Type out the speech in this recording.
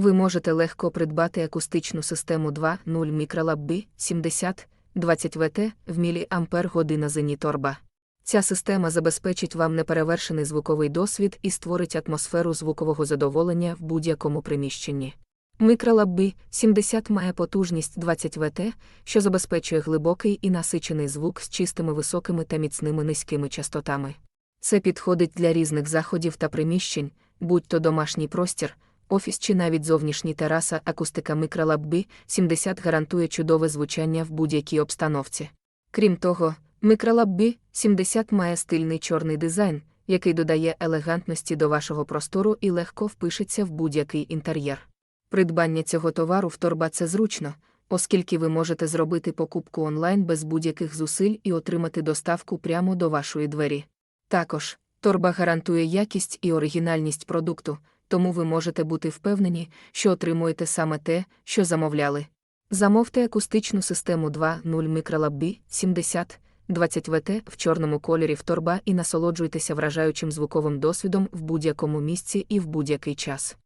Ви можете легко придбати акустичну систему 2.0 Microlab B 70 20 ВТ в міліампер година Зеніторба. Ця система забезпечить вам неперевершений звуковий досвід і створить атмосферу звукового задоволення в будь-якому приміщенні. Microlab B 70 має потужність 20 ВТ, що забезпечує глибокий і насичений звук з чистими високими та міцними низькими частотами. Це підходить для різних заходів та приміщень, будь то домашній простір, офіс чи навіть зовнішній тераса акустика Microlab B 70 гарантує чудове звучання в будь-якій обстановці. Крім того, Microlab B 70 має стильний чорний дизайн, який додає елегантності до вашого простору і легко впишеться в будь-який інтер'єр. Придбання цього товару в торба це зручно, оскільки ви можете зробити покупку онлайн без будь-яких зусиль і отримати доставку прямо до вашої двері. Також, торба гарантує якість і оригінальність продукту, тому ви можете бути впевнені, що отримуєте саме те, що замовляли. Замовте акустичну систему 2.0 Microlab B 70 20 ВТ в чорному кольорі в торба і насолоджуйтеся вражаючим звуковим досвідом в будь-якому місці і в будь-який час.